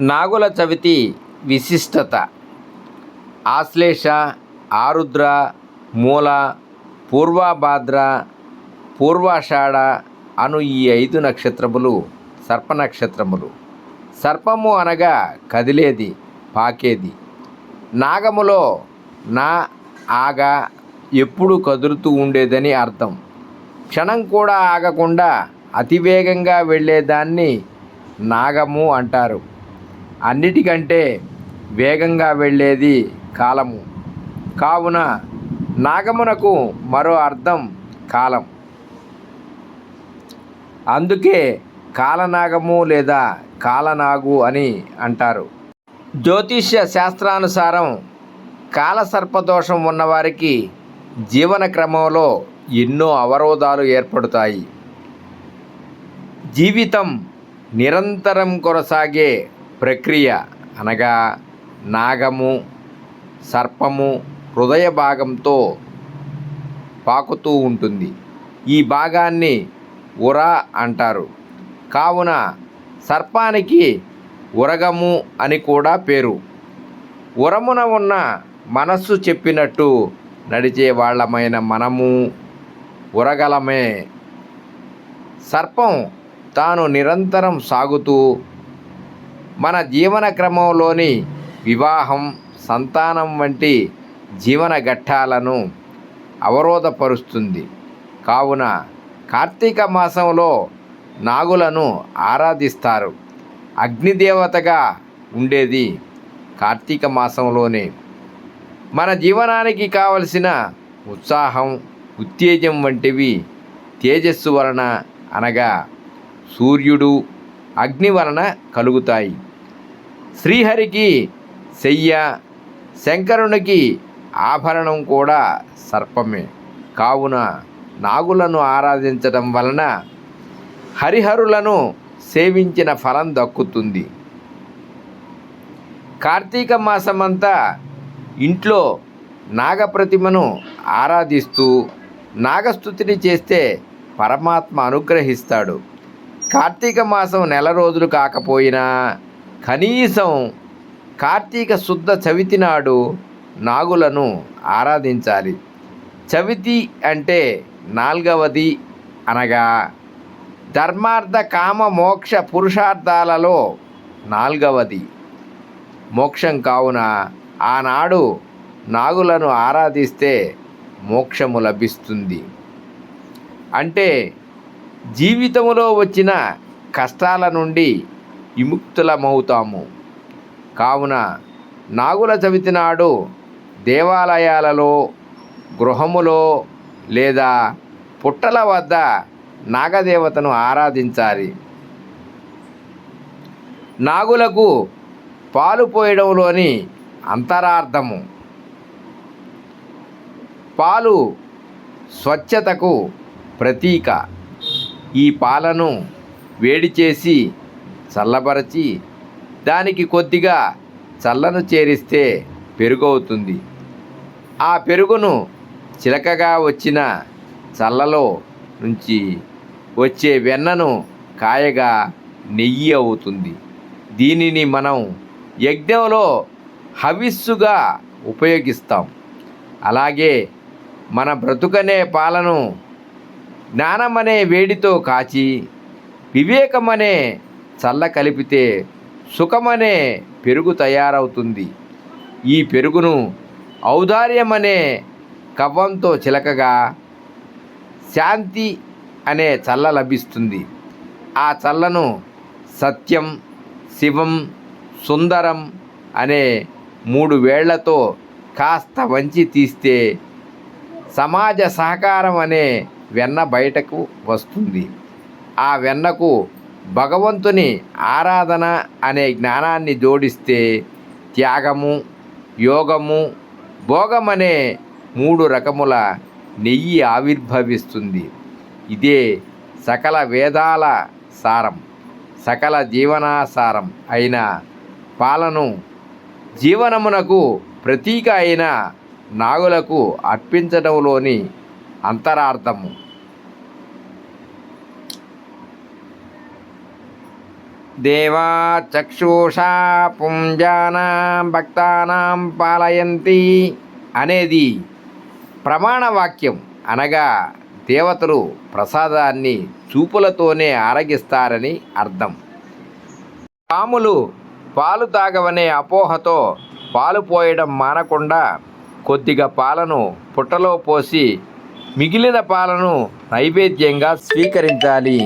నాగుల చవితి విశిష్టత. ఆశ్లేష ఆరుద్ర మూల పూర్వభాద్ర పూర్వాషాఢ అను ఈ ఐదు నక్షత్రములు సర్ప నక్షత్రములు. సర్పము అనగా కదిలేది పాకేది. నాగములో నా ఆగా ఎప్పుడు కదులుతూ ఉండేదని అర్థం. క్షణం కూడా ఆగకుండా అతివేగంగా వెళ్ళేదాన్ని నాగము అంటారు. అన్నిటికంటే వేగంగా వెళ్ళేది కాలము. కావున నాగమునకు మరో అర్థం కాలం. అందుకే కాలనాగము లేదా కాలనాగు అని అంటారు. జ్యోతిష్య శాస్త్రానుసారం కాలసర్పదోషం ఉన్నవారికి జీవన క్రమంలో ఎన్నో అవరోధాలు ఏర్పడతాయి. జీవితం నిరంతరం కొనసాగే ప్రక్రియ అనగా నాగము సర్పము హృదయ భాగంతో పాకుతూ ఉంటుంది. ఈ భాగాన్ని ఉర అంటారు. కావున సర్పానికి ఉరగము అని కూడా పేరు. ఉరమున ఉన్న మనస్సు చెప్పినట్టు నడిచే వాళ్ళమైన మనము ఉరగలమే. సర్పం తాను నిరంతరం సాగుతూ మన జీవన క్రమంలోని వివాహం సంతానం వంటి జీవన ఘట్టాలను అవరోధపరుస్తుంది. కావున కార్తీక మాసంలో నాగులను ఆరాధిస్తారు. అగ్నిదేవతగా ఉండేది కార్తీక మాసంలోనే. మన జీవనానికి కావలసిన ఉత్సాహం ఉత్తేజం వంటివి తేజస్సు వలన అనగా సూర్యుడు అగ్ని వలన కలుగుతాయి. శ్రీహరికి శయ్య శంకరునికి ఆభరణం కూడా సర్పమే. కావున నాగులను ఆరాధించడం వలన హరిహరులను సేవించిన ఫలం దక్కుతుంది. కార్తీక మాసమంతా ఇంట్లో నాగప్రతిమను ఆరాధిస్తూ నాగస్థుతిని చేస్తే పరమాత్మ అనుగ్రహిస్తాడు. కార్తీక మాసం నెల రోజులు కాకపోయినా కనీసం కార్తీక శుద్ధ చవితి నాడు నాగులను ఆరాధించాలి. చవితి అంటే నాల్గవది అనగా ధర్మార్థ కామ మోక్ష పురుషార్థాలలో నాల్గవది. మోక్షం కావున ఆనాడు నాగులను ఆరాధిస్తే మోక్షము లభిస్తుంది. అంటే జీవితంలో వచ్చిన కష్టాల నుండి విముక్తులమవుతాము. కావున నాగుల చవితి నాడు దేవాలయాలలో గృహములో లేదా పుట్టల వద్ద నాగదేవతను ఆరాధించాలి. నాగులకు పాలు పోయడంలోని అంతరార్థము. పాలు స్వచ్ఛతకు ప్రతీక. ఈ పాలను వేడి చేసి చల్లబరచి దానికి కొద్దిగా చల్లను చేరిస్తే పెరుగు అవుతుంది ఆ పెరుగును చిలకగా వచ్చిన చల్లలో నుంచి వచ్చే వెన్నను కాయగా నెయ్యి అవుతుంది. దీనిని మనం యజ్ఞంలో హవిస్సుగా ఉపయోగిస్తాం. అలాగే మన బ్రతుకనే పాలను జ్ఞానమనే వేడితో కాచి వివేకమనే చల్ల కలిపితే సుఖమనే పెరుగు తయారవుతుంది. ఈ పెరుగును ఔదార్యమనే కవ్వంతో చిలకగా శాంతి అనే చల్ల లభిస్తుంది. ఆ చల్లను సత్యం శివం సుందరం అనే మూడు వేళ్ళతో కాస్త వంచి తీస్తే సమాజ సహకారం అనే వెన్న బయటకు వస్తుంది. ఆ వెన్నకు భగవంతుని ఆరాధన అనే జ్ఞానాన్ని జోడిస్తే త్యాగము యోగము భోగమనే మూడు రకముల నెయ్యి ఆవిర్భవిస్తుంది. ఇదే సకల వేదాల సారం సకల జీవనాసారం అయిన పాలను జీవనమునకు ప్రతీక అయిన నాగులకు అర్పించడంలోని అంతరార్థము. దేవా చక్షుషా పుంజానాం భక్తానాం పాలయంతి అనేది ప్రమాణ వాక్యం అనగా దేవతలు ప్రసాదాన్ని చూపులతోనే ఆరగిస్తారని అర్థం. పాములు పాలు తాగవనే అపోహతో పాలు పోయడం మానకుండా కొద్దిగా పాలను పుట్టలో పోసి మిగిలిన పాలను నైవేద్యంగా స్వీకరించాలి.